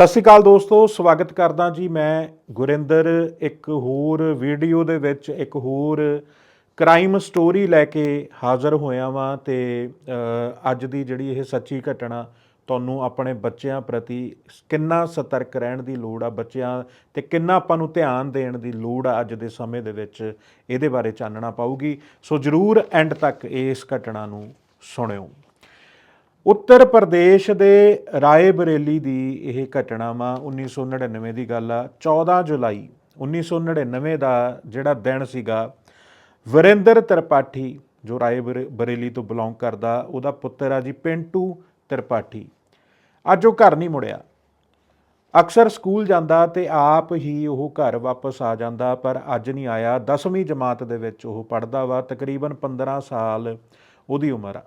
ਸਤਿ ਸ਼੍ਰੀ ਅਕਾਲ ਦੋਸਤੋ, ਸਵਾਗਤ ਕਰਦਾ ਜੀ ਮੈਂ ਗੁਰਿੰਦਰ। ਇੱਕ ਹੋਰ ਵੀਡੀਓ ਦੇ ਵਿੱਚ ਇੱਕ ਹੋਰ ਕ੍ਰਾਈਮ ਸਟੋਰੀ ਲੈ ਕੇ ਹਾਜ਼ਰ ਹੋਇਆ ਵਾਂ ਤੇ ਅੱਜ ਦੀ ਜਿਹੜੀ ਇਹ ਸੱਚੀ ਘਟਨਾ ਤੁਹਾਨੂੰ ਆਪਣੇ ਬੱਚਿਆਂ ਪ੍ਰਤੀ ਕਿੰਨਾ ਸਤਰਕ ਰਹਿਣ ਦੀ ਲੋੜ ਆ, ਬੱਚਿਆਂ ਤੇ ਕਿੰਨਾ ਆਪਾਂ ਨੂੰ ਧਿਆਨ ਦੇਣ ਦੀ ਲੋੜ ਆ ਅੱਜ ਦੇ ਸਮੇਂ ਦੇ ਵਿੱਚ, ਇਹਦੇ ਬਾਰੇ ਚਾਨਣਾ ਪਾਊਗੀ। ਸੋ ਜਰੂਰ ਐਂਡ ਤੱਕ ਇਸ ਘਟਨਾ ਨੂੰ ਸੁਣਿਓ। ਉੱਤਰ ਪ੍ਰਦੇਸ਼ ਦੇ ਰਾਏ ਬਰੇਲੀ ਦੀ ਇਹ ਘਟਨਾ ਵਾ 1999 ਦੀ ਗੱਲ ਆ। 14 ਜੁਲਾਈ 1999 ਦਾ ਜਿਹੜਾ ਦਿਨ ਸੀਗਾ, ਵਰਿੰਦਰ ਤ੍ਰਿਪਾਠੀ, ਜੋ ਰਾਏ ਬਰੇ- ਬਰੇਲੀ ਤੋਂ ਬਿਲੋਂਗ ਕਰਦਾ, ਉਹਦਾ ਪੁੱਤਰ ਆ ਜੀ ਪਿੰਟੂ ਤ੍ਰਿਪਾਠੀ। ਅੱਜ ਉਹ ਘਰ ਨਹੀਂ ਮੁੜਿਆ। ਅਕਸਰ ਸਕੂਲ ਜਾਂਦਾ ਤੇ ਆਪ ਹੀ ਉਹ ਘਰ ਵਾਪਸ ਆ ਜਾਂਦਾ, ਪਰ ਅੱਜ ਨਹੀਂ ਆਇਆ। 10ਵੀਂ ਜਮਾਤ ਦੇ ਵਿੱਚ ਉਹ ਪੜਦਾ ਵਾ, ਤਕਰੀਬਨ 15 ਸਾਲ ਉਹਦੀ ਉਮਰ ਆ।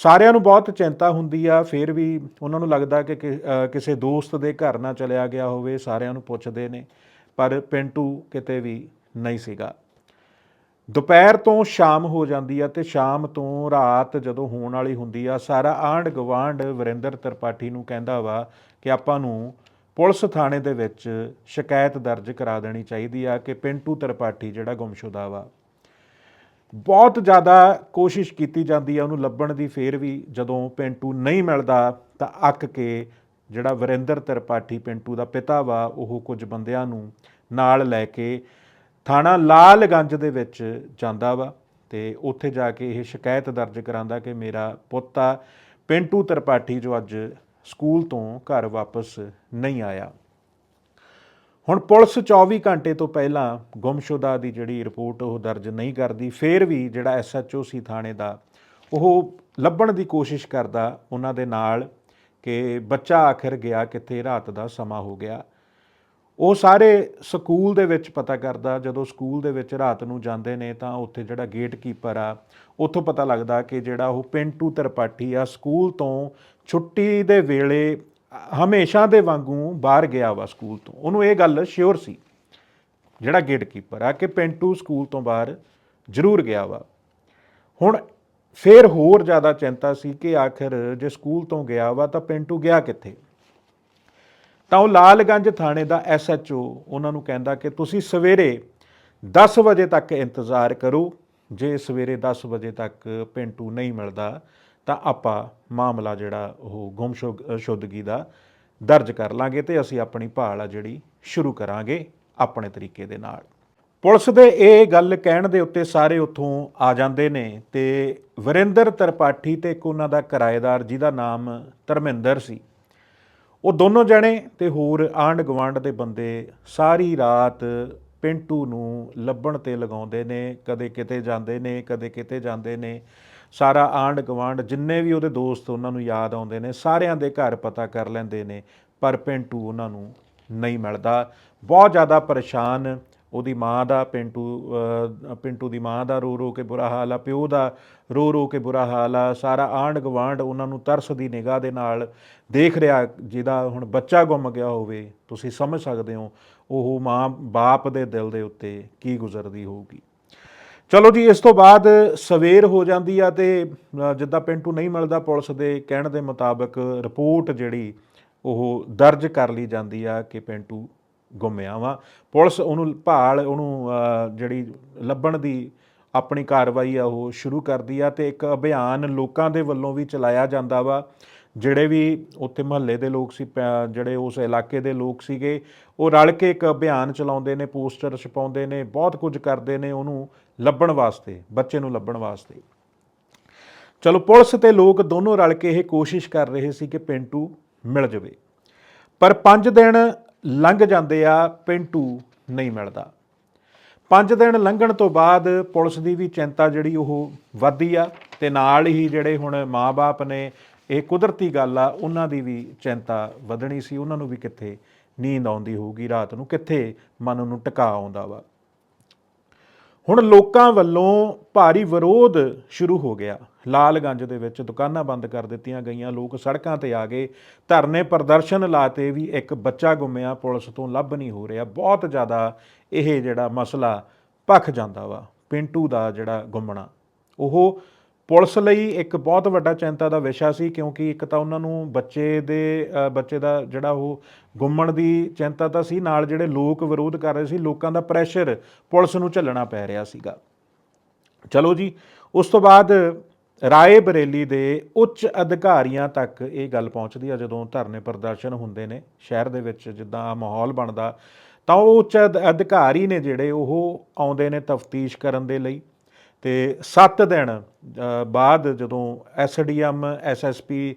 ਸਾਰਿਆਂ ਨੂੰ ਬਹੁਤ ਚਿੰਤਾ ਹੁੰਦੀ ਆ, ਫਿਰ ਵੀ ਉਹਨਾਂ ਨੂੰ ਲੱਗਦਾ ਕਿ ਕਿਸੇ ਦੋਸਤ ਦੇ ਘਰ ਨਾ ਚਲਿਆ ਗਿਆ ਹੋਵੇ, ਸਾਰਿਆਂ ਨੂੰ ਪੁੱਛਦੇ ਨੇ, ਪਰ ਪਿੰਟੂ ਕਿਤੇ ਵੀ ਨਹੀਂ ਸੀਗਾ। ਦੁਪਹਿਰ ਤੋਂ ਸ਼ਾਮ ਹੋ ਜਾਂਦੀ ਆ ਤੇ ਸ਼ਾਮ ਤੋਂ ਰਾਤ ਜਦੋਂ ਹੋਣ ਵਾਲੀ ਹੁੰਦੀ ਆ, ਸਾਰਾ ਆਂਢ ਗਵਾਂਢ ਵਰਿੰਦਰ ਤ੍ਰਿਪਾਠੀ ਨੂੰ ਕਹਿੰਦਾ ਵਾ ਕਿ ਆਪਾਂ ਨੂੰ ਪੁਲਿਸ ਥਾਣੇ ਦੇ ਵਿੱਚ ਸ਼ਿਕਾਇਤ ਦਰਜ ਕਰਾ ਦੇਣੀ ਚਾਹੀਦੀ ਆ ਕਿ ਪਿੰਟੂ ਤ੍ਰਿਪਾਠੀ ਜਿਹੜਾ ਗੁੰਮਸ਼ੁਦਾ ਵਾ ਬਹੁਤ ਜ਼ਿਆਦਾ ਕੋਸ਼ਿਸ਼ ਕੀਤੀ ਜਾਂਦੀ ਹੈ ਉਹਨੂੰ ਲੱਭਣ ਦੀ, ਫੇਰ ਵੀ ਜਦੋਂ ਪਿੰਟੂ ਨਹੀਂ ਮਿਲਦਾ ਤਾਂ ਅੱਕ ਕੇ ਜਿਹੜਾ ਵਰਿੰਦਰ ਤ੍ਰਿਪਾਠੀ ਪਿੰਟੂ ਦਾ ਪਿਤਾ ਵਾ, ਉਹ ਕੁਝ ਬੰਦਿਆਂ ਨੂੰ ਨਾਲ ਲੈ ਕੇ ਥਾਣਾ ਲਾਲਗੰਜ ਦੇ ਵਿੱਚ ਜਾਂਦਾ ਵਾ ਤੇ ਉੱਥੇ ਜਾ ਕੇ ਇਹ ਸ਼ਿਕਾਇਤ ਦਰਜ ਕਰਾਂਦਾ ਕਿ ਮੇਰਾ ਪੁੱਤ ਆ। ਪਿੰਟੂ ਤ੍ਰਿਪਾਠੀ ਜੋ ਅੱਜ ਸਕੂਲ ਤੋਂ ਘਰ ਵਾਪਸ ਨਹੀਂ ਆਇਆ। ਹੁਣ ਪੁਲਿਸ 24 ਘੰਟੇ ਤੋਂ ਪਹਿਲਾਂ ਗੁੰਮਸ਼ੁਦਾ ਦੀ ਜਿਹੜੀ ਰਿਪੋਰਟ ਉਹ ਦਰਜ ਨਹੀਂ ਕਰਦੀ, ਫਿਰ ਵੀ ਜਿਹੜਾ ਐਸਐਚਓ ਸੀ ਥਾਣੇ ਦਾ, ਉਹ ਲੱਭਣ ਦੀ ਕੋਸ਼ਿਸ਼ ਕਰਦਾ ਉਹਨਾਂ ਦੇ ਨਾਲ ਕਿ ਬੱਚਾ ਆਖਿਰ ਗਿਆ ਕਿੱਥੇ, ਰਾਤ ਦਾ ਸਮਾਂ ਹੋ ਗਿਆ। ਉਹ ਸਾਰੇ ਸਕੂਲ ਦੇ ਵਿੱਚ ਪਤਾ ਕਰਦਾ, ਜਦੋਂ ਸਕੂਲ ਦੇ ਵਿੱਚ ਰਾਤ ਨੂੰ ਜਾਂਦੇ ਨੇ ਤਾਂ ਉੱਥੇ ਜਿਹੜਾ ਗੇਟ ਕੀਪਰ ਆ, ਉੱਥੋਂ ਪਤਾ ਲੱਗਦਾ ਕਿ ਜਿਹੜਾ ਉਹ ਪਿੰਟੂ ਤ੍ਰਿਪਾਠੀ ਆ, ਸਕੂਲ ਤੋਂ ਛੁੱਟੀ ਦੇ ਵੇਲੇ ਹਮੇਸ਼ਾ ਦੇ ਵਾਂਗੂ ਬਾਹਰ ਗਿਆ ਵਾ ਸਕੂਲ ਤੋਂ। ਉਹਨੂੰ ਇਹ ਗੱਲ ਸ਼ਿਓਰ ਸੀ, ਜਿਹੜਾ ਗੇਟਕੀਪਰ ਆ, ਕਿ ਪਿੰਟੂ ਸਕੂਲ ਤੋਂ ਬਾਹਰ ਜ਼ਰੂਰ ਗਿਆ ਵਾ। ਹੁਣ ਫੇਰ ਹੋਰ ਜ਼ਿਆਦਾ ਚਿੰਤਾ ਸੀ ਕਿ ਆਖਿਰ ਜੇ ਸਕੂਲ ਤੋਂ ਗਿਆ ਵਾ ਤਾਂ ਪਿੰਟੂ ਗਿਆ ਕਿੱਥੇ? ਤਾਂ ਉਹ ਲਾਲਗੰਜ ਥਾਣੇ ਦਾ ਐਸਐਚਓ ਉਹਨਾਂ ਨੂੰ ਕਹਿੰਦਾ ਕਿ ਤੁਸੀਂ ਸਵੇਰੇ 10 ਵਜੇ ਤੱਕ ਇੰਤਜ਼ਾਰ ਕਰੋ। ਜੇ ਸਵੇਰੇ 10 ਵਜੇ ਤੱਕ ਪਿੰਟੂ ਨਹੀਂ ਮਿਲਦਾ ਤਾਂ ਆਪਾਂ ਮਾਮਲਾ ਜਿਹੜਾ ਉਹ ਗੁੰਮਸ਼ੁਦਗੀ ਦਾ ਦਰਜ ਕਰ ਲਾਂਗੇ ਤੇ ਅਸੀਂ ਆਪਣੀ ਭਾਲ ਆ ਜਿਹੜੀ ਸ਼ੁਰੂ ਕਰਾਂਗੇ ਆਪਣੇ ਤਰੀਕੇ ਦੇ ਨਾਲ। ਪੁਲਿਸ ਦੇ ਇਹ ਗੱਲ ਕਹਿਣ ਦੇ ਉੱਤੇ ਸਾਰੇ ਉੱਥੋਂ ਆ ਜਾਂਦੇ ਨੇ ਤੇ ਵਰਿੰਦਰ ਤ੍ਰਿਪਾਠੀ ਤੇ ਇੱਕ ਉਹਨਾਂ ਦਾ ਕਿਰਾਏਦਾਰ ਜਿਹਦਾ ਨਾਮ ਧਰਮਿੰਦਰ ਸੀ। ਉਹ ਦੋਨੋਂ ਜਣੇ ਤੇ ਹੋਰ ਆਂਢ ਗਵਾਂਢ ਦੇ ਬੰਦੇ ਸਾਰੀ ਰਾਤ ਪਿੰਟੂ ਨੂੰ ਲੱਭਣ ਤੇ ਲਗਾਉਂਦੇ ਨੇ, ਕਦੇ ਕਿਤੇ ਜਾਂਦੇ ਨੇ, ਕਦੇ ਕਿਤੇ ਜਾਂਦੇ ਨੇ। ਸਾਰਾ ਆਂਢ ਗਵਾਂਢ ਜਿੰਨੇ ਵੀ ਉਹਦੇ ਦੋਸਤ ਉਹਨਾਂ ਨੂੰ ਯਾਦ ਆਉਂਦੇ ਨੇ, ਸਾਰਿਆਂ ਦੇ ਘਰ ਪਤਾ ਕਰ ਲੈਂਦੇ ਨੇ, ਪਰ ਪਿੰਟੂ ਉਹਨਾਂ ਨੂੰ ਨਹੀਂ ਮਿਲਦਾ। ਬਹੁਤ ਜ਼ਿਆਦਾ ਪਰੇਸ਼ਾਨ ਉਹਦੀ ਮਾਂ ਦਾ, ਪਿੰਟੂ ਪਿੰਟੂ ਦੀ ਮਾਂ ਦਾ ਰੋ ਰੋ ਕੇ ਬੁਰਾ ਹਾਲ ਆ, ਪਿਓ ਦਾ ਰੋ ਰੋ ਕੇ ਬੁਰਾ ਹਾਲ ਆ, ਸਾਰਾ ਆਂਢ ਗਵਾਂਢ ਉਹਨਾਂ ਨੂੰ ਤਰਸ ਦੀ ਨਿਗਾਹ ਦੇ ਨਾਲ ਦੇਖ ਰਿਹਾ, ਜਿਹਦਾ ਹੁਣ ਬੱਚਾ ਗੁੰਮ ਗਿਆ ਹੋਵੇ, ਤੁਸੀਂ ਸਮਝ ਸਕਦੇ ਹੋ ਉਹ ਮਾਂ ਬਾਪ ਦੇ ਦਿਲ ਦੇ ਉੱਤੇ ਕੀ ਗੁਜ਼ਰਦੀ ਹੋਊਗੀ। ਚਲੋ ਜੀ, ਇਸ ਤੋਂ ਬਾਅਦ ਸਵੇਰ ਹੋ ਜਾਂਦੀ ਆ ਤੇ ਜਿੱਦਾਂ ਪਿੰਟੂ ਨਹੀਂ ਮਿਲਦਾ ਪੁਲਿਸ ਦੇ ਕਹਿਣ ਦੇ ਮੁਤਾਬਕ ਰਿਪੋਰਟ ਜਿਹੜੀ ਉਹ ਦਰਜ ਕਰ ਲਈ ਜਾਂਦੀ ਆ ਕਿ ਪਿੰਟੂ ਗੁੰਮਿਆ ਵਾ। ਪੁਲਿਸ ਉਹਨੂੰ ਭਾਲ, ਉਹਨੂੰ ਜਿਹੜੀ ਲੱਭਣ ਦੀ ਆਪਣੀ ਕਾਰਵਾਈ ਆ ਉਹ ਸ਼ੁਰੂ ਕਰਦੀ ਆ ਤੇ ਇੱਕ ਅਭਿਆਨ ਲੋਕਾਂ ਦੇ ਵੱਲੋਂ ਵੀ ਚਲਾਇਆ ਜਾਂਦਾ ਵਾ। ਜਿਹੜੇ ਵੀ ਉੱਥੇ ਮਹੱਲੇ ਦੇ ਲੋਕ ਸੀ ਪ- ਜਿਹੜੇ ਉਸ ਇਲਾਕੇ ਦੇ ਲੋਕ ਸੀਗੇ, ਉਹ ਰਲ ਕੇ ਇੱਕ ਅਭਿਆਨ ਚਲਾਉਂਦੇ ਨੇ, ਪੋਸਟਰ ਛਪਾਉਂਦੇ ਨੇ, ਬਹੁਤ ਕੁਝ ਕਰਦੇ ਨੇ ਉਹਨੂੰ ਲੱਭਣ ਵਾਸਤੇ, ਬੱਚੇ ਨੂੰ ਲੱਭਣ ਵਾਸਤੇ। ਚਲੋ, ਪੁਲਿਸ ਤੇ ਲੋਕ ਦੋਨੋਂ ਰਲ ਕੇ ਇਹ ਕੋਸ਼ਿਸ਼ ਕਰ ਰਹੇ ਸੀ ਕਿ ਪਿੰਟੂ ਮਿਲ ਜਾਵੇ। ਪਰ 5 ਦਿਨ ਲੰਘ ਜਾਂਦੇ ਆ, ਪਿੰਟੂ ਨਹੀਂ ਮਿਲਦਾ। 5 ਦਿਨ ਲੰਘਣ ਤੋਂ ਬਾਅਦ ਪੁਲਿਸ ਦੀ ਵੀ ਚਿੰਤਾ ਜਿਹੜੀ ਉਹ ਵੱਧਦੀ ਆ, ਤੇ ਨਾਲ ਹੀ ਜਿਹੜੇ ਹੁਣ ਮਾਪੇ ਨੇ ਇਹ ਕੁਦਰਤੀ ਗੱਲ ਆ, ਉਹਨਾਂ ਦੀ ਵੀ ਚਿੰਤਾ ਵਧਣੀ ਸੀ, ਉਹਨਾਂ ਨੂੰ ਵੀ ਕਿੱਥੇ ਨੀਂਦ ਆਉਂਦੀ ਹੋਊਗੀ ਰਾਤ ਨੂੰ, ਕਿੱਥੇ ਮਨ ਨੂੰ ਟਿਕਾ ਆਉਂਦਾ ਵਾ। ਹੁਣ ਲੋਕਾਂ ਵੱਲੋਂ ਭਾਰੀ ਵਿਰੋਧ ਸ਼ੁਰੂ ਹੋ ਗਿਆ। ਲਾਲਗੰਜ ਦੇ ਵਿੱਚ ਦੁਕਾਨਾਂ ਬੰਦ ਕਰ ਦਿੱਤੀਆਂ ਗਈਆਂ, ਲੋਕ ਸੜਕਾਂ ਤੇ ਆ ਗਏ। ਧਰਨੇ ਪ੍ਰਦਰਸ਼ਨ ਲਾਤੇ ਵੀ ਇੱਕ ਬੱਚਾ ਗੁੰਮਿਆ, ਪੁਲਿਸ ਤੋਂ ਲੱਭ ਨਹੀਂ ਹੋ ਰਿਹਾ। ਬਹੁਤ ਜ਼ਿਆਦਾ ਇਹ ਜਿਹੜਾ ਮਸਲਾ ਭਖ ਜਾਂਦਾ ਵਾ, ਪਿੰਟੂ ਦਾ ਜਿਹੜਾ ਗੁੰਮਣਾ। ਉਹ ਪੁਲਿਸ ਲਈ ਇੱਕ ਬਹੁਤ ਵੱਡਾ ਚਿੰਤਾ ਦਾ ਵਿਸ਼ਾ ਸੀ, ਕਿਉਂਕਿ ਇੱਕ ਤਾਂ ਉਹਨਾਂ ਨੂੰ ਬੱਚੇ ਦੇ ਬੱਚੇ ਦਾ ਜਿਹੜਾ ਉਹ ਗੁੰਮਣ ਦੀ ਚਿੰਤਾ ਤਾਂ ਸੀ, ਨਾਲ ਜਿਹੜੇ ਲੋਕ ਵਿਰੋਧ ਕਰ ਰਹੇ ਸੀ, ਲੋਕਾਂ ਦਾ ਪ੍ਰੈਸ਼ਰ ਪੁਲਿਸ ਨੂੰ ਝੱਲਣਾ ਪੈ ਰਿਹਾ ਸੀਗਾ। ਚਲੋ ਜੀ, ਉਸ ਤੋਂ ਬਾਅਦ ਰਾਏ ਬਰੇਲੀ ਦੇ ਉੱਚ ਅਧਿਕਾਰੀਆਂ ਤੱਕ ਇਹ ਗੱਲ ਪਹੁੰਚਦੀ ਆ, ਜਦੋਂ ਧਰਨੇ ਪ੍ਰਦਰਸ਼ਨ ਹੁੰਦੇ ਨੇ ਸ਼ਹਿਰ ਦੇ ਵਿੱਚ, ਜਿੱਦਾਂ ਮਾਹੌਲ ਬਣਦਾ, ਤਾਂ ਉਹ ਉੱਚ ਅਧ- ਅਧਿਕਾਰੀ ਨੇ ਜਿਹੜੇ ਉਹ ਆਉਂਦੇ ਨੇ ਤਫਤੀਸ਼ ਕਰਨ ਦੇ ਲਈ। ਤੇ 7 ਦਿਨ ਬਾਅਦ ਜਦੋਂ ਐਸਡੀਐਮ ਐਸਐਸਪੀ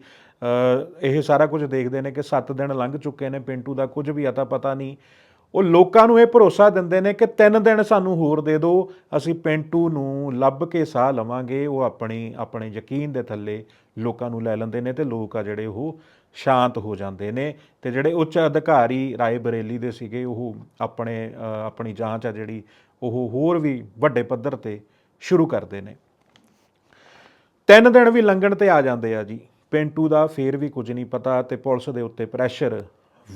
ਇਹ ਸਾਰਾ ਕੁਝ ਦੇਖਦੇ ਨੇ ਕਿ 7 ਦਿਨ ਲੰਘ ਚੁੱਕੇ ਨੇ ਪਿੰਟੂ ਦਾ, ਕੁਝ ਵੀ ਅਤਾ ਪਤਾ ਨਹੀਂ। ਉਹ ਲੋਕਾਂ ਨੂੰ ਇਹ ਭਰੋਸਾ ਦਿੰਦੇ ਨੇ ਕਿ 3 ਦਿਨ ਸਾਨੂੰ ਹੋਰ ਦੇ ਦਿਓ ਅਸੀਂ ਪਿੰਟੂ ਨੂੰ ਲੱਭ ਕੇ ਸਾਹ ਲਵਾਂਗੇ, ਉਹ ਆਪਣੀ, ਆਪਣੇ ਯਕੀਨ ਦੇ ਥੱਲੇ ਲੋਕਾਂ ਨੂੰ ਲੈ ਲੈਂਦੇ ਨੇ ਤੇ ਲੋਕ ਆ ਜਿਹੜੇ ਉਹ ਸ਼ਾਂਤ ਹੋ ਜਾਂਦੇ ਨੇ ਤੇ ਜਿਹੜੇ ਉੱਚ ਅਧਿਕਾਰੀ ਰਾਏ ਬਰੇਲੀ ਦੇ ਸੀਗੇ, ਉਹ ਆਪਣੇ ਆਪਣੀ ਜਾਂਚ ਆ ਜਿਹੜੀ ਉਹ ਹੋਰ ਵੀ ਵੱਡੇ ਪੱਧਰ ਤੇ ਸ਼ੁਰੂ ਕਰਦੇ ਨੇ। ਤਿੰਨ ਦਿਨ ਵੀ ਲੰਘਣ ਤੇ ਆ ਜਾਂਦੇ ਆ ਜੀ। ਪਿੰਟੂ ਦਾ ਫੇਰ ਵੀ ਕੁਝ ਨਹੀਂ ਪਤਾ ਤੇ ਪੁਲਿਸ ਦੇ ਉੱਤੇ ਪ੍ਰੈਸ਼ਰ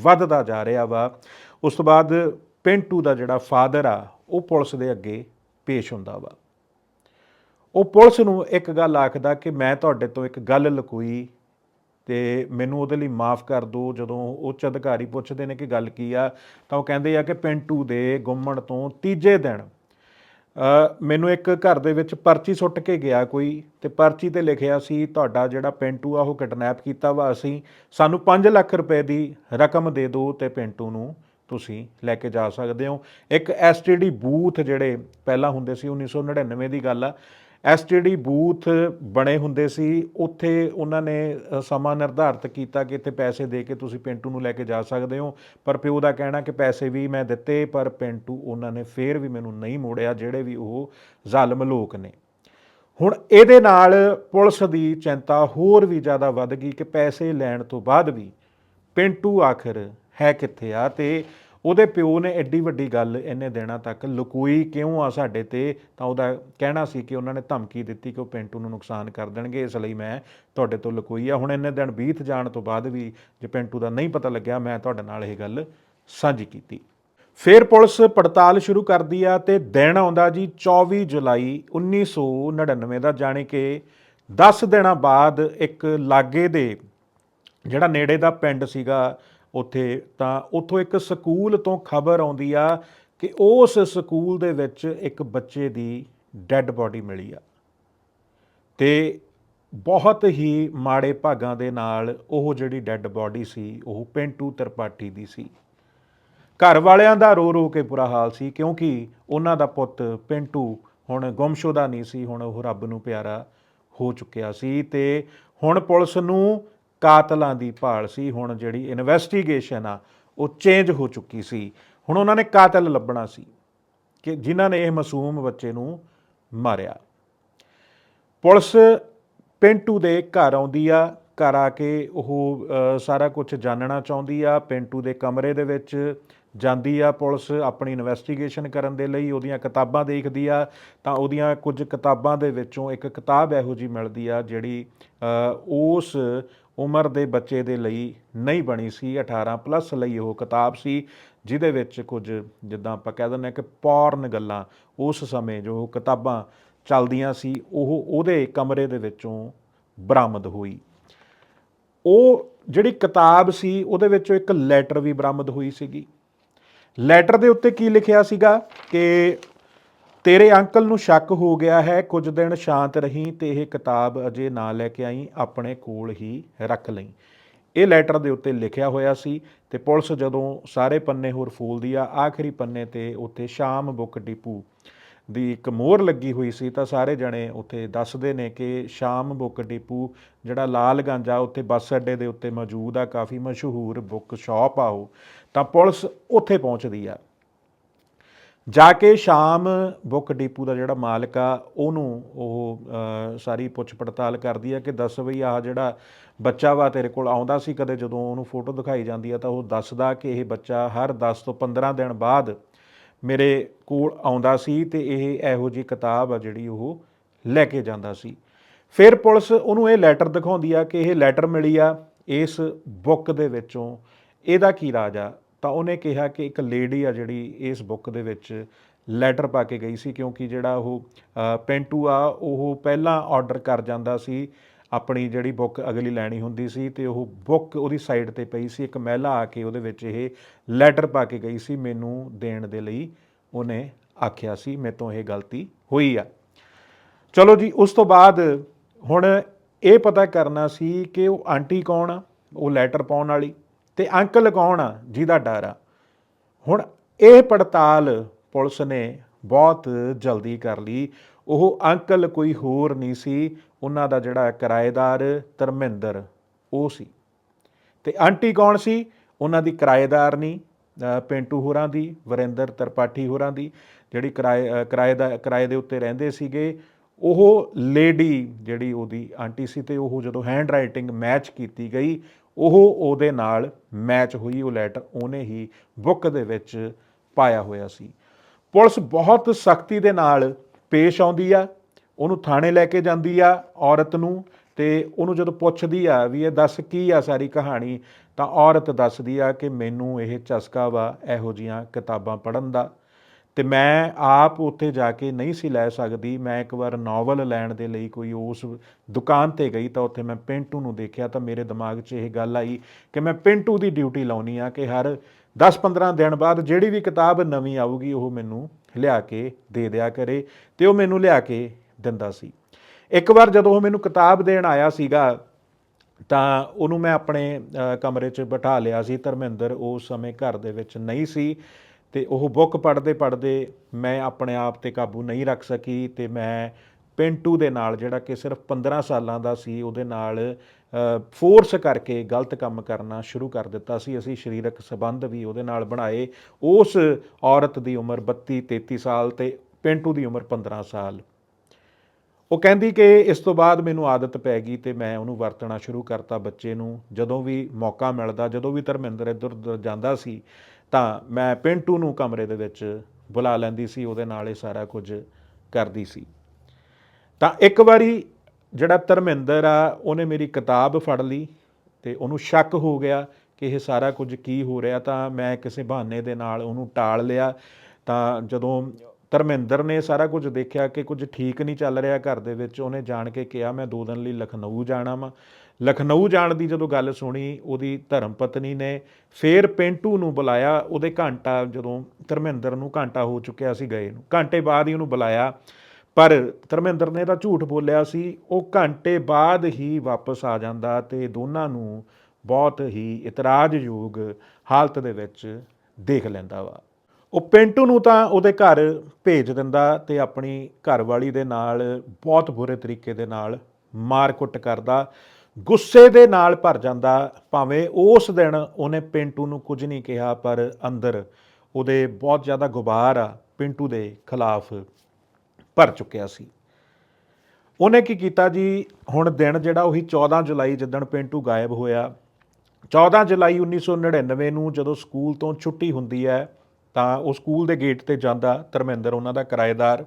ਵੱਧਦਾ ਜਾ ਰਿਹਾ ਵਾ। ਉਸ ਤੋਂ ਬਾਅਦ ਪਿੰਟੂ ਦਾ ਜਿਹੜਾ ਫਾਦਰ ਆ, ਉਹ ਪੁਲਿਸ ਦੇ ਅੱਗੇ ਪੇਸ਼ ਹੁੰਦਾ ਵਾ। ਉਹ ਪੁਲਿਸ ਨੂੰ ਇੱਕ ਗੱਲ ਆਖਦਾ ਕਿ ਮੈਂ ਤੁਹਾਡੇ ਤੋਂ ਇੱਕ ਗੱਲ ਲਕੋਈ ਤੇ ਮੈਨੂੰ ਉਹਦੇ ਲਈ ਮਾਫ ਕਰ ਦਿਓ। ਜਦੋਂ ਉੱਚ ਅਧਿਕਾਰੀ ਪੁੱਛਦੇ ਨੇ ਕਿ ਗੱਲ ਕੀ ਆ, ਤਾਂ ਉਹ ਕਹਿੰਦੇ ਆ ਕਿ ਪਿੰਟੂ ਦੇ ਗੁੰਮਣ ਤੋਂ ਤੀਜੇ ਦਿਨ ਮੈਨੂੰ ਇੱਕ ਘਰ ਦੇ ਵਿੱਚ ਪਰਚੀ ਸੁੱਟ ਕੇ ਗਿਆ ਕੋਈ ਤੇ ਪਰਚੀ ਤੇ ਲਿਖਿਆ ਸੀ, ਤੁਹਾਡਾ ਜਿਹੜਾ ਪਿੰਟੂ ਆ, ਉਹ ਕਿਡਨੈਪ ਕੀਤਾ ਵਾ ਅਸੀਂ। ਸਾਨੂੰ 5 ਲੱਖ ਰੁਪਏ ਦੀ ਰਕਮ ਦੇ ਦਿਓ ਤੇ ਪਿੰਟੂ ਨੂੰ ਤੁਸੀਂ ਲੈ ਕੇ ਜਾ ਸਕਦੇ ਹੋ। ਇੱਕ ਐਸਟੀਡੀ ਬੂਥ ਜਿਹੜੇ ਪਹਿਲਾਂ ਹੁੰਦੇ ਸੀ 1999 ਦੀ ਗੱਲ ਆ। ਐਸਟੀਡੀ ਬੂਥ ਬਣੇ ਹੁੰਦੇ ਸੀ, ਉੱਥੇ ਉਹਨਾਂ ਨੇ ਸਮਾਂ ਨਿਰਧਾਰਤ ਕੀਤਾ ਕਿ ਇੱਥੇ ਪੈਸੇ ਦੇ ਕੇ ਤੁਸੀਂ ਪਿੰਟੂ ਨੂੰ ਲੈ ਕੇ ਜਾ ਸਕਦੇ ਹੋ। ਪਰ ਪਿਓ ਦਾ ਕਹਿਣਾ ਕਿ ਪੈਸੇ ਵੀ ਮੈਂ ਦਿੱਤੇ, ਪਰ ਪਿੰਟੂ ਉਹਨਾਂ ਨੇ ਫੇਰ ਵੀ ਮੈਨੂੰ ਨਹੀਂ ਮੋੜਿਆ, ਜਿਹੜੇ ਵੀ ਉਹ ਜ਼ਾਲਮ ਲੋਕ ਨੇ। ਹੁਣ ਇਹਦੇ ਨਾਲ ਪੁਲਿਸ ਦੀ ਚਿੰਤਾ ਹੋਰ ਵੀ ਜ਼ਿਆਦਾ ਵੱਧ ਗਈ ਕਿ ਪੈਸੇ ਲੈਣ ਤੋਂ ਬਾਅਦ ਵੀ ਪਿੰਟੂ ਆਖਰ ਹੈ ਕਿੱਥੇ ਆ ਤੇ ਉਹਦੇ ਪਿਓ ਨੇ ਐਡੀ ਵੱਡੀ ਗੱਲ ਇੰਨੇ ਦਿਨਾਂ ਤੱਕ। ਲੁਕੋਈ ਕਿਉਂ ਆ ਸਾਡੇ ਤੇ? ਤਾਂ ਉਹਦਾ ਕਹਿਣਾ ਸੀ ਕਿ ਉਹਨਾਂ ਨੇ ਧਮਕੀ ਦਿੱਤੀ ਕਿ ਉਹ ਪਿੰਟੂ ਨੂੰ ਨੁਕਸਾਨ ਕਰ ਦੇਣਗੇ, ਇਸ ਲਈ ਮੈਂ ਤੁਹਾਡੇ ਤੋਂ ਲੁਕੋਈ ਆ। ਹੁਣ ਇੰਨੇ ਦਿਨ ਬੀਤ ਜਾਣ ਤੋਂ ਬਾਅਦ ਵੀ ਜੇ ਪਿੰਟੂ ਦਾ ਨਹੀਂ ਪਤਾ ਲੱਗਿਆ, ਮੈਂ ਤੁਹਾਡੇ ਨਾਲ ਇਹ ਗੱਲ ਸਾਂਝੀ ਕੀਤੀ। ਫਿਰ ਪੁਲਿਸ ਪੜਤਾਲ ਸ਼ੁਰੂ ਕਰਦੀ ਆ ਤੇ ਦਿਨ ਆਉਂਦਾ ਜੀ 24 ਜੁਲਾਈ 1999 ਦਾ, ਜਾਣੀ ਕਿ 10 ਦਿਨਾਂ ਬਾਅਦ ਇੱਕ ਲਾਗੇ ਦੇ ਜਿਹੜਾ ਨੇੜੇ ਦਾ ਪਿੰਡ ਸੀਗਾ ਉੱਥੇ, ਤਾਂ ਉੱਥੋਂ ਇੱਕ ਸਕੂਲ ਤੋਂ ਖਬਰ ਆਉਂਦੀ ਆ ਕਿ ਉਸ ਸਕੂਲ ਦੇ ਵਿੱਚ ਇੱਕ ਬੱਚੇ ਦੀ ਡੈੱਡ ਬਾਡੀ ਮਿਲੀ ਆ। ਤੇ ਬਹੁਤ ਹੀ ਮਾੜੇ ਭਾਗਾਂ ਦੇ ਨਾਲ ਉਹ ਜਿਹੜੀ ਡੈੱਡ ਬਾਡੀ ਸੀ, ਉਹ ਪਿੰਟੂ ਤਰਪਾਟੀ ਦੀ ਸੀ। ਘਰ ਵਾਲਿਆਂ ਦਾ ਰੋ ਰੋ ਕੇ ਬੁਰਾ ਹਾਲ ਸੀ, ਕਿਉਂਕਿ ਉਹਨਾਂ ਦਾ ਪੁੱਤ ਪਿੰਟੂ ਹੁਣ ਗੁੰਮਸ਼ੁਦਾ ਨਹੀਂ ਸੀ, ਹੁਣ ਉਹ ਰੱਬ ਨੂੰ ਪਿਆਰਾ ਹੋ ਚੁੱਕਿਆ ਸੀ ਤੇ ਹੁਣ ਪੁਲਿਸ ਨੂੰ ਕਾਤਲਾਂ ਦੀ ਭਾਲ ਸੀ। ਹੁਣ ਜਿਹੜੀ ਇਨਵੈਸਟੀਗੇਸ਼ਨ ਆ, ਉਹ ਚੇਂਜ ਹੋ ਚੁੱਕੀ ਸੀ। ਹੁਣ ਉਹਨਾਂ ਨੇ ਕਾਤਲ ਲੱਭਣਾ ਸੀ ਕਿ ਜਿਨ੍ਹਾਂ ਨੇ ਇਹ ਮਾਸੂਮ ਬੱਚੇ ਨੂੰ ਮਾਰਿਆ। ਪੁਲਿਸ ਪਿੰਟੂ ਦੇ ਘਰ ਆਉਂਦੀ ਆ, ਘਰ ਆ ਕੇ ਉਹ ਸਾਰਾ ਕੁਝ ਜਾਣਨਾ ਚਾਹੁੰਦੀ ਆ। ਪਿੰਟੂ ਦੇ ਕਮਰੇ ਦੇ ਵਿੱਚ ਜਾਂਦੀ ਆ ਪੁਲਿਸ ਆਪਣੀ ਇਨਵੈਸਟੀਗੇਸ਼ਨ ਕਰਨ ਦੇ ਲਈ, ਉਹਦੀਆਂ ਕਿਤਾਬਾਂ ਦੇਖਦੀ ਆ, ਤਾਂ ਉਹਦੀਆਂ ਕੁਝ ਕਿਤਾਬਾਂ ਦੇ ਵਿੱਚੋਂ ਇੱਕ ਕਿਤਾਬ ਇਹੋ ਜੀ ਮਿਲਦੀ ਆ ਜਿਹੜੀ ਉਸ ਉਮਰ ਦੇ ਬੱਚੇ ਦੇ ਲਈ ਨਹੀਂ ਬਣੀ ਸੀ 18 ਪਲੱਸ ਲਈ ਉਹ ਕਿਤਾਬ ਸੀ, ਜਿਹਦੇ ਵਿੱਚ ਕੁਝ ਜਿੱਦਾਂ ਆਪਾਂ ਕਹਿ ਦਿੰਦੇ ਹਾਂ ਕਿ ਪੌਰਨ ਗੱਲਾਂ, ਉਸ ਸਮੇਂ ਜੋ ਕਿਤਾਬਾਂ ਚੱਲਦੀਆਂ ਸੀ, ਉਹ ਉਹਦੇ ਕਮਰੇ ਦੇ ਵਿੱਚੋਂ ਬਰਾਮਦ ਹੋਈ। ਉਹ ਜਿਹੜੀ ਕਿਤਾਬ ਸੀ, ਉਹਦੇ ਵਿੱਚੋਂ ਇੱਕ ਲੈਟਰ ਵੀ ਬਰਾਮਦ ਹੋਈ ਸੀਗੀ। ਲੈਟਰ ਦੇ ਉੱਤੇ ਕੀ ਲਿਖਿਆ ਸੀਗਾ ਕਿ ਤੇਰੇ ਅੰਕਲ ਨੂੰ ਸ਼ੱਕ ਹੋ ਗਿਆ ਹੈ, ਕੁਝ ਦਿਨ ਸ਼ਾਂਤ ਰਹੀਂ ਤੇ ਇਹ ਕਿਤਾਬ ਅਜੇ ਨਾ ਲੈ ਕੇ ਆਈ, ਆਪਣੇ ਕੋਲ ਹੀ ਰੱਖ ਲਈ। ਇਹ ਲੈਟਰ ਦੇ ਉੱਤੇ ਲਿਖਿਆ ਹੋਇਆ ਸੀ ਤੇ ਪੁਲਿਸ ਜਦੋਂ ਸਾਰੇ ਪੰਨੇ ਹੋਰ ਫੋਲਦੀ ਆ ਆਖਰੀ ਪੰਨੇ ਤੇ ਉੱਤੇ ਸ਼ਾਮ ਬੁੱਕ ਡਿਪੂ ਦੀ ਇੱਕ ਮੋਹਰ ਲੱਗੀ ਹੋਈ ਸੀ ਤਾਂ ਸਾਰੇ ਜਣੇ ਉੱਥੇ ਦੱਸਦੇ ਨੇ ਕਿ ਸ਼ਾਮ ਬੁੱਕ ਡਿਪੂ ਜਿਹੜਾ ਲਾਲ ਗੰਜਾ ਉੱਥੇ ਬੱਸ ਅੱਡੇ ਦੇ ਉੱਤੇ ਮੌਜੂਦ ਆ, ਕਾਫੀ ਮਸ਼ਹੂਰ ਬੁੱਕ ਸ਼ਾਪ ਆ ਉਹ। ਤਾਂ ਪੁਲਿਸ ਉੱਥੇ ਪਹੁੰਚਦੀ ਆ। ਜਾ ਕੇ ਸ਼ਾਮ ਬੁੱਕ ਡੀਪੂ ਦਾ ਜਿਹੜਾ ਮਾਲਕ ਆ, ਉਹਨੂੰ ਉਹ ਸਾਰੀ ਪੁੱਛ ਪੜਤਾਲ ਕਰਦੀ ਆ ਕਿ ਦੱਸ ਬਈ ਆਹ ਜਿਹੜਾ ਬੱਚਾ ਵਾ ਤੇਰੇ ਕੋਲ ਆਉਂਦਾ ਸੀ ਕਦੇ? ਜਦੋਂ ਉਹਨੂੰ ਫੋਟੋ ਦਿਖਾਈ ਜਾਂਦੀ ਆ ਤਾਂ ਉਹ ਦੱਸਦਾ ਕਿ ਇਹ ਬੱਚਾ ਹਰ 10 ਤੋਂ 15 ਦਿਨ ਬਾਅਦ ਮੇਰੇ ਕੋਲ ਆਉਂਦਾ ਸੀ ਤੇ ਇਹ ਇਹੋ ਜੀ ਕਿਤਾਬ ਆ ਜਿਹੜੀ ਉਹ ਲੈ ਕੇ ਜਾਂਦਾ ਸੀ। ਫਿਰ ਪੁਲਿਸ ਉਹਨੂੰ ਇਹ ਲੈਟਰ ਦਿਖਾਉਂਦੀ ਆ ਕਿ ਇਹ ਲੈਟਰ ਮਿਲੀ ਆ ਇਸ ਬੁੱਕ ਦੇ ਵਿੱਚੋਂ। ਇਹਦਾ ਕੀ ਰਾਜ ਆ? ਤਾਂ ਉਹਨੇ ਕਿਹਾ ਕਿ ਇੱਕ ਲੇਡੀ ਆ ਜਿਹੜੀ ਇਸ ਬੁੱਕ ਦੇ ਵਿੱਚ ਲੈਟਰ ਪਾ ਕੇ ਗਈ ਸੀ ਕਿਉਂਕਿ ਜਿਹੜਾ ਉਹ ਅ, ਆ ਉਹ ਪਹਿਲਾਂ ਆਰਡਰ ਕਰ ਜਾਂਦਾ ਸੀ ਆਪਣੀ ਜਿਹੜੀ ਬੁੱਕ ਅਗਲੀ ਲੈਣੀ ਹੁੰਦੀ ਸੀ ਤੇ ਉਹ ਬੁੱਕ ਉਹਦੀ ਸਾਈਡ ਤੇ ਪਈ ਸੀ ਇੱਕ ਮਹਿਲਾ ਆ ਕੇ ਉਹਦੇ ਵਿੱਚ ਇਹ ਲੈਟਰ ਪਾ ਕੇ ਗਈ ਸੀ ਮੈਨੂੰ ਦੇਣ ਦੇ ਲਈ ਉਹਨੇ ਆਖਿਆ ਸੀ ਮੇਰੇ ਤੋਂ ਇਹ ਗਲਤੀ ਹੋਈ ਆ। ਚਲੋ ਜੀ ਉਸ ਤੋਂ ਬਾਅਦ ਹੁਣ ਇਹ ਪਤਾ ਕਰਨਾ ਸੀ ਕਿ ਉਹ ਆਂਟੀ ਕੌਣ ਆ? ਉਹ ਲੈਟਰ ਪਾਉਣ ਵਾਲੀ। ਤੇ ਅੰਕਲ ਕੌਣ ਆ? ਜਿਹਦਾ ਡਰ ਆ। ਹੁਣ ਇਹ ਪੜਤਾਲ ਪੁਲਿਸ ਨੇ ਬਹੁਤ ਜਲਦੀ ਕਰ ਲਈ। ਉਹ ਅੰਕਲ ਕੋਈ ਹੋਰ ਨਹੀਂ ਸੀ। ਉਹਨਾਂ ਦਾ ਜਿਹੜਾ ਕਿਰਾਏਦਾਰ ਧਰਮਿੰਦਰ ਉਹ ਸੀ। ਤੇ ਆਂਟੀ ਕੌਣ ਸੀ? ਉਹਨਾਂ ਦੀ ਕਿਰਾਏਦਾਰ ਨਹੀਂ ਅ, ਪਿੰਟੂ ਹੋਰਾਂ ਦੀ ਵਰਿੰਦਰ ਤਰਪਾਠੀ ਹੋਰਾਂ ਦੀ ਜਿਹੜੀ ਕਿਰਾਏ ਅ, ਕਿਰਾਏ ਦਾ ਕਿਰਾਏ ਦੇ ਉੱਤੇ ਰਹਿੰਦੇ ਸੀਗੇ। ਉਹ ਲੇਡੀ ਜਿਹੜੀ ਉਹਦੀ ਆਂਟੀ ਸੀ ਤੇ ਉਹ ਜਦੋਂ ਹੈਂਡ ਰਾਈਟਿੰਗ ਮੈਚ ਕੀਤੀ ਗਈ ਉਹ ਉਹਦੇ ਨਾਲ ਮੈਚ ਹੋਈ, ਉਹ ਲੈਟਰ ਉਹਨੇ ਹੀ ਬੁੱਕ ਦੇ ਵਿੱਚ ਪਾਇਆ ਹੋਇਆ ਸੀ। ਪੁਲਿਸ ਬਹੁਤ ਸਖਤੀ ਦੇ ਨਾਲ ਪੇਸ਼ ਆਉਂਦੀ ਆ, ਉਹਨੂੰ ਥਾਣੇ ਲੈ ਕੇ ਜਾਂਦੀ ਆ ਔਰਤ ਨੂੰ ਤੇ ਉਹਨੂੰ ਜਦੋਂ ਪੁੱਛਦੀ ਆ ਵੀ ਇਹ ਦੱਸ ਕੀ ਆ ਸਾਰੀ ਕਹਾਣੀ, ਤਾਂ ਔਰਤ ਦੱਸਦੀ ਆ ਕਿ ਮੈਨੂੰ ਇਹ ਚਸਕਾ ਵਾ, ਇਹੋ ਜੀਆਂ ਕਿਤਾਬਾਂ ਪੜ੍ਹਨ ਦਾ। ਤੇ ਮੈਂ ਆਪ ਉੱਥੇ ਜਾ ਕੇ ਨਹੀਂ ਸੀ ਲੈ ਸਕਦੀ। ਮੈਂ ਇੱਕ ਵਾਰ ਨੋਵਲ ਲੈਣ ਦੇ ਲਈ ਕੋਈ ਉਸ ਦੁਕਾਨ ਤੇ ਗਈ ਤਾਂ ਉੱਥੇ ਮੈਂ ਪਿੰਟੂ ਨੂੰ ਦੇਖਿਆ ਤਾਂ ਮੇਰੇ ਦਿਮਾਗ 'ਚ ਇਹ ਗੱਲ ਆਈ ਕਿ ਮੈਂ ਪਿੰਟੂ ਦੀ ਡਿਊਟੀ ਲਾਉਣੀ ਆ ਕਿ ਹਰ 10-15 ਦਿਨ ਬਾਅਦ ਜਿਹੜੀ ਵੀ ਕਿਤਾਬ ਨਵੀਂ ਆਊਗੀ ਉਹ ਮੈਨੂੰ ਲਿਆ ਕੇ ਦੇ ਦਿਆ ਕਰੇ ਤੇ ਉਹ ਮੈਨੂੰ ਲਿਆ ਕੇ ਦਿੰਦਾ ਸੀ। ਇੱਕ ਵਾਰ ਜਦੋਂ ਉਹ ਮੈਨੂੰ ਕਿਤਾਬ ਦੇਣ ਆਇਆ ਸੀਗਾ ਤਾਂ ਉਹਨੂੰ ਮੈਂ ਆਪਣੇ ਕਮਰੇ 'ਚ ਬਿਠਾ ਲਿਆ ਸੀ। ਧਰਮਿੰਦਰ ਉਸ ਸਮੇਂ ਘਰ ਦੇ ਵਿੱਚ ਨਹੀਂ ਸੀ। ਤੇ ਉਹ ਬੁੱਕ ਪੜ੍ਹਦੇ ਪੜ੍ਹਦੇ ਮੈਂ ਆਪਣੇ ਆਪ ਤੇ ਕਾਬੂ ਨਹੀਂ ਰੱਖ ਸਕੀ ਤੇ ਮੈਂ ਪਿੰਟੂ ਦੇ ਨਾਲ, ਜਿਹੜਾ ਕਿ ਸਿਰਫ 15 ਸਾਲਾਂ ਦਾ ਸੀ, ਉਹਦੇ ਨਾਲ ਫੋਰਸ ਕਰਕੇ ਗਲਤ ਕੰਮ ਕਰਨਾ ਸ਼ੁਰੂ ਕਰ ਦਿੱਤਾ ਸੀ। ਅਸੀਂ ਸਰੀਰਕ ਸਬੰਧ ਵੀ ਉਹਦੇ ਨਾਲ ਬਣਾਏ। ਉਸ ਔਰਤ ਦੀ ਉਮਰ 32 33 ਸਾਲ ਤੇ ਪਿੰਟੂ ਦੀ ਉਮਰ 15 ਸਾਲ। ਉਹ ਕਹਿੰਦੀ ਕਿ ਇਸ ਤੋਂ ਬਾਅਦ ਮੈਨੂੰ ਆਦਤ ਪੈ ਗਈ ਤੇ ਮੈਂ ਉਹਨੂੰ ਵਰਤਣਾ ਸ਼ੁਰੂ ਕਰਤਾ ਬੱਚੇ ਨੂੰ। ਜਦੋਂ ਵੀ ਮੌਕਾ ਮਿਲਦਾ, ਜਦੋਂ ਵੀ ਧਰਮਿੰਦਰ ਇੱਧਰ ਉੱਧਰ ਜਾਂਦਾ ਸੀ ਤਾਂ ਮੈਂ ਪਿੰਟੂ ਨੂੰ ਕਮਰੇ ਦੇ ਵਿੱਚ ਬੁਲਾ ਲੈਂਦੀ ਸੀ, ਉਹਦੇ ਨਾਲ ਇਹ ਸਾਰਾ ਕੁਝ ਕਰਦੀ ਸੀ। ਤਾਂ ਇੱਕ ਵਾਰੀ ਜਿਹੜਾ ਧਰਮਿੰਦਰ ਆ, ਉਹਨੇ ਮੇਰੀ ਕਿਤਾਬ ਫੜ ਲਈ ਤੇ ਉਹਨੂੰ ਸ਼ੱਕ ਹੋ ਗਿਆ ਕਿ ਇਹ ਸਾਰਾ ਕੁਝ ਕੀ ਹੋ ਰਿਹਾ, ਤਾਂ ਮੈਂ ਕਿਸੇ ਬਹਾਨੇ ਦੇ ਨਾਲ ਉਹਨੂੰ ਟਾਲ ਲਿਆ। ਤਾਂ ਜਦੋਂ ਧਰਮਿੰਦਰ ਨੇ ਸਾਰਾ ਕੁਝ ਦੇਖਿਆ ਕਿ ਕੁਝ ਠੀਕ ਨਹੀਂ ਚੱਲ ਰਿਹਾ ਘਰ ਦੇ ਵਿੱਚ, ਉਹਨੇ ਜਾਣ ਕੇ ਕਿਹਾ, ਮੈਂ ਦੋ ਦਿਨ ਲਈ ਲਖਨਊ ਜਾਣਾ ਵਾਂ। ਲਖਨਊ ਜਾਣ ਦੀ ਜਦੋਂ ਗੱਲ ਸੁਣੀ, ਉਹਦੀ ਧਰਮ ਪਤਨੀ ਨੇ ਫੇਰ ਪਿੰਟੂ ਨੂੰ ਬੁਲਾਇਆ। ਉਹਦੇ ਘੰਟਾ ਜਦੋਂ ਧਰਮਿੰਦਰ ਨੂੰ ਘੰਟਾ ਹੋ ਚੁੱਕਿਆ ਸੀ ਗਏ ਨੂੰ। ਘੰਟੇ ਬਾਅਦ ਹੀ ਉਹਨੂੰ ਬੁਲਾਇਆ। ਪਰ ਧਰਮਿੰਦਰ ਨੇ ਤਾਂ ਝੂਠ ਬੋਲਿਆ ਸੀ। ਉਹ ਘੰਟੇ ਬਾਅਦ ਹੀ ਵਾਪਸ ਆ ਜਾਂਦਾ ਤੇ ਦੋਨਾਂ ਨੂੰ ਬਹੁਤ ਹੀ ਇਤਰਾਜ਼ਯੋਗ ਹਾਲਤ ਦੇ ਵਿੱਚ ਦੇਖ ਲੈਂਦਾ ਵਾ। ਉਹ ਪਿੰਟੂ ਨੂੰ ਤਾਂ ਉਹਦੇ ਘਰ ਭੇਜ ਦਿੰਦਾ ਤੇ ਆਪਣੀ ਘਰਵਾਲੀ ਦੇ ਨਾਲ, ਬਹੁਤ ਬੁਰੇ ਤਰੀਕੇ ਦੇ ਨਾਲ ਮਾਰ-ਕੁੱਟ ਕਰਦਾ। ਗੁੱਸੇ ਦੇ ਨਾਲ ਭਰ ਜਾਂਦਾ, ਭਾਵੇਂ ਉਸ ਦਿਨ ਉਹਨੇ ਪਿੰਟੂ ਨੂੰ ਕੁਝ ਨਹੀਂ ਕਿਹਾ, ਪਰ ਅੰਦਰ ਉਹਦੇ ਬਹੁਤ ਜ਼ਿਆਦਾ ਗੁਬਾਰ ਆ ਪਿੰਟੂ ਦੇ ਖਿਲਾਫ ਭਰ ਚੁੱਕਿਆ ਸੀ। ਉਹਨੇ ਕੀ ਕੀਤਾ ਜੀ? ਹੁਣ ਦਿਨ ਜਿਹੜਾ ਉਹੀ 14 ਜੁਲਾਈ ਜਿੱਦਣ ਪਿੰਟੂ ਗਾਇਬ ਹੋਇਆ 14 ਜੁਲਾਈ 1999 ਨੂੰ ਜਦੋਂ ਸਕੂਲ ਤੋਂ ਛੁੱਟੀ ਹੁੰਦੀ ਹੈ, ਤਾਂ ਉਹ ਸਕੂਲ ਦੇ ਗੇਟ ਤੇ ਜਾਂਦਾ ਧਰਮਿੰਦਰ, ਉਹਨਾਂ ਦਾ ਕਿਰਾਏਦਾਰ।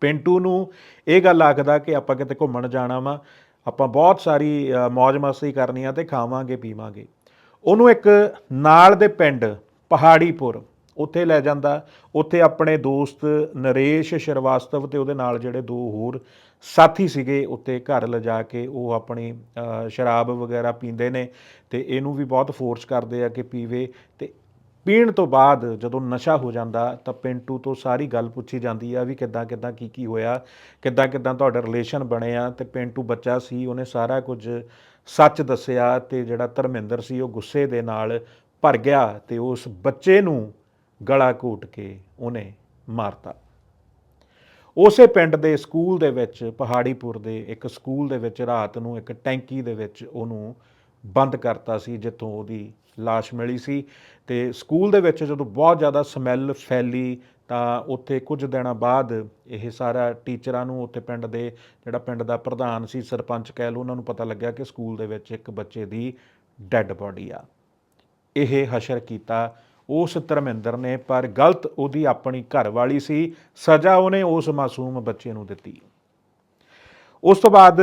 ਪਿੰਟੂ ਨੂੰ ਇਹ ਗੱਲ ਆਖਦਾ ਕਿ ਆਪਾਂ ਕਿਤੇ ਘੁੰਮਣ ਜਾਣਾ ਵਾ ਆਪਾਂ ਬਹੁਤ ਸਾਰੀ ਅ, ਮौज ਮਸਤੀ ਕਰਨੀ ਆ ਤੇ ਖਾਵਾਂਗੇ ਪੀਵਾਂਗੇ। ਉਹਨੂੰ ਇੱਕ ਨਾਲ ਦੇ ਪਿੰਡ ਪਹਾੜੀਪੁਰ ਉੱਥੇ ਲੈ ਜਾਂਦਾ। ਉੱਥੇ ਆਪਣੇ ਦੋਸਤ ਨਰੇਸ਼ ਸ਼ਰਵਾਸਤਵ ਤੇ ਉਹਦੇ ਨਾਲ ਜਿਹੜੇ ਦੋ ਹੋਰ ਸਾਥੀ ਸੀਗੇ ਉੱਤੇ ਘਰ ਲਿਜਾ ਕੇ ਉਹ ਆਪਣੀ ਸ਼ਰਾਬ ਵਗੈਰਾ ਪੀਂਦੇ ਨੇ ਤੇ ਇਹਨੂੰ ਵੀ ਬਹੁਤ ਫੋਰਸ ਕਰਦੇ ਆ ਕਿ ਪੀਵੇ ਤੇ ਪੀਣ ਤੋਂ ਬਾਅਦ ਜਦੋਂ ਨਸ਼ਾ ਹੋ ਜਾਂਦਾ ਤਾਂ ਪਿੰਟੂ ਤੋਂ ਸਾਰੀ ਗੱਲ ਪੁੱਛੀ ਜਾਂਦੀ ਆ ਵੀ ਕਿੱਦਾਂ ਕਿੱਦਾਂ ਕੀ ਕੀ ਹੋਇਆ, ਕਿੱਦਾਂ ਕਿੱਦਾਂ ਤੁਹਾਡਾ ਰਿਲੇਸ਼ਨ ਬਣੇ ਆ ਤੇ ਪਿੰਟੂ ਬੱਚਾ ਸੀ, ਉਹਨੇ ਸਾਰਾ ਕੁਝ ਸੱਚ ਦੱਸਿਆ ਤੇ ਜਿਹੜਾ ਧਰਮਿੰਦਰ ਸੀ ਉਹ ਗੁੱਸੇ ਦੇ ਨਾਲ ਭਰ ਗਿਆ ਤੇ ਉਸ ਬੱਚੇ ਨੂੰ ਗਲਾ ਘੋਟ ਕੇ ਉਹਨੇ ਮਾਰਤਾ। ਉਸੇ ਪਿੰਡ ਦੇ ਸਕੂਲ ਦੇ ਵਿੱਚ, ਪਹਾੜੀਪੁਰ ਦੇ ਇੱਕ ਸਕੂਲ ਦੇ ਵਿੱਚ ਰਾਤ ਨੂੰ ਇੱਕ ਟੈਂਕੀ ਦੇ ਵਿੱਚ ਉਹਨੂੰ ਬੰਦ ਕਰਤਾ ਸੀ, ਜਿੱਥੋਂ ਉਹਦੀ ਲਾਸ਼ ਮਿਲੀ ਸੀ ਤੇ ਸਕੂਲ ਦੇ ਵਿੱਚ ਜਦੋਂ ਬਹੁਤ ਜ਼ਿਆਦਾ ਸਮੈਲ ਫੈਲੀ ਤਾਂ ਉੱਥੇ ਕੁਝ ਦਿਨਾਂ ਬਾਅਦ ਇਹ ਸਾਰਾ ਟੀਚਰਾਂ ਨੂੰ ਉੱਥੇ ਪਿੰਡ ਦੇ ਜਿਹੜਾ ਪਿੰਡ ਦਾ ਪ੍ਰਧਾਨ ਸੀ, ਸਰਪੰਚ ਕਹਿ ਲਓ, ਉਹਨਾਂ ਨੂੰ ਪਤਾ ਲੱਗਿਆ ਕਿ ਸਕੂਲ ਦੇ ਵਿੱਚ ਇੱਕ ਬੱਚੇ ਦੀ ਡੈੱਡ ਬੋਡੀ ਆ। ਇਹ ਹਸ਼ਰ ਕੀਤਾ ਉਸ ਧਰਮਿੰਦਰ ਨੇ, ਪਰ ਗਲਤ ਉਹਦੀ ਆਪਣੀ ਘਰਵਾਲੀ ਸੀ, ਸਜ਼ਾ ਉਹਨੇ ਉਸ ਮਾਸੂਮ ਬੱਚੇ ਨੂੰ ਦਿੱਤੀ। ਉਸ ਤੋਂ ਬਾਅਦ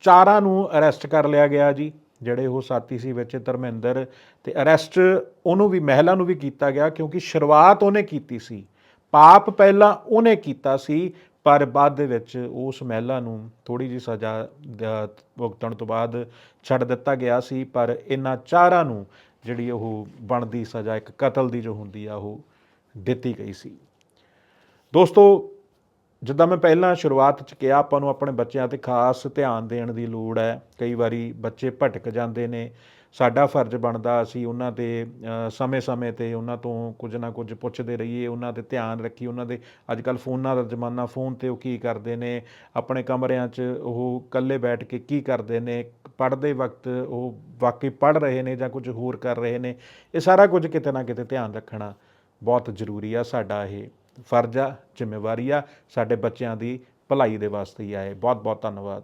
ਚਾਰਾਂ ਨੂੰ ਅਰੈਸਟ ਕਰ ਲਿਆ ਗਿਆ ਜੀ। ਜਿਹੜੇ ਉਹ ਸਾਥੀ ਸੀ ਵਿੱਚ ਧਰਮਿੰਦਰ ਤੇ ਅਰੈਸਟ ਉਹਨੂੰ ਵੀ, ਮਹਿਲਾ ਨੂੰ ਵੀ ਕੀਤਾ ਗਿਆ ਕਿਉਂਕਿ ਸ਼ੁਰੂਆਤ ਉਹਨੇ ਕੀਤੀ ਸੀ। ਪਾਪ ਪਹਿਲਾਂ ਉਹਨੇ ਕੀਤਾ ਸੀ, ਪਰ ਬਾਅਦ ਦੇ ਵਿੱਚ ਉਸ ਮਹਿਲਾ ਨੂੰ ਥੋੜੀ ਜੀ ਸਜ਼ਾ ਭੁਗਤਣ ਤੋਂ ਬਾਅਦ ਛੱਡ ਦਿੱਤਾ ਗਿਆ ਸੀ, ਪਰ ਇਹਨਾਂ ਚਾਰਾਂ ਨੂੰ ਜਿਹੜੀ ਉਹ ਬਣਦੀ ਸਜ਼ਾ, ਇੱਕ ਕਤਲ ਦੀ ਜੋ ਹੁੰਦੀ ਆ, ਉਹ ਦਿੱਤੀ ਗਈ ਸੀ। ਦੋਸਤੋ ਜਿੱਦਾਂ ਮੈਂ ਪਹਿਲਾਂ ਸ਼ੁਰੂਆਤ ਚ ਕਿਹਾ, ਆਪਾਂ ਨੂੰ ਆਪਣੇ ਬੱਚਿਆਂ ਤੇ ਖਾਸ ਧਿਆਨ ਦੇਣ ਦੀ ਲੋੜ ਹੈ। ਕਈ ਵਾਰੀ ਬੱਚੇ ਭਟਕ ਜਾਂਦੇ ਨੇ। ਸਾਡਾ ਫਰਜ਼ ਬਣਦਾ ਅਸੀਂ ਉਹਨਾਂ ਤੇ ਸਮੇਂ-ਸਮੇਂ ਤੇ ਉਹਨਾਂ ਤੋਂ ਕੁਝ ਨਾ ਕੁਝ ਪੁੱਛਦੇ ਰਹੀਏ, ਉਹਨਾਂ ਤੇ ਧਿਆਨ ਰੱਖੀ ਉਹਨਾਂ ਦੇ ਅੱਜ ਕੱਲ ਫੋਨਾਂ ਦਾ ਜ਼ਮਾਨਾ, ਫੋਨ ਤੇ ਉਹ ਕੀ ਕਰਦੇ ਨੇ? ਆਪਣੇ ਕਮਰਿਆਂ 'ਚ ਉਹ ਇਕੱਲੇ ਬੈਠ ਕੇ ਕੀ ਕਰਦੇ ਨੇ? ਪੜ੍ਹਦੇ ਵਕਤ ਉਹ ਵਾਕਈ ਪੜ੍ਹ ਰਹੇ ਨੇ ਜਾਂ ਕੁਝ ਹੋਰ ਕਰ ਰਹੇ ਨੇ? ਇਹ ਸਾਰਾ ਕੁਝ ਕਿਤੇ ਨਾ ਕਿਤੇ ਧਿਆਨ ਰੱਖਣਾ ਬਹੁਤ ਜ਼ਰੂਰੀ ਆ ਸਾਡਾ ਇਹ। ਫਰਜ਼ ਆ, ਜ਼ਿੰਮੇਵਾਰੀ ਆ, ਸਾਡੇ ਬੱਚਿਆਂ ਦੀ ਭਲਾਈ ਦੇ ਵਾਸਤੇ ਹੀ ਆਏ। ਬਹੁਤ ਬਹੁਤ ਧੰਨਵਾਦ।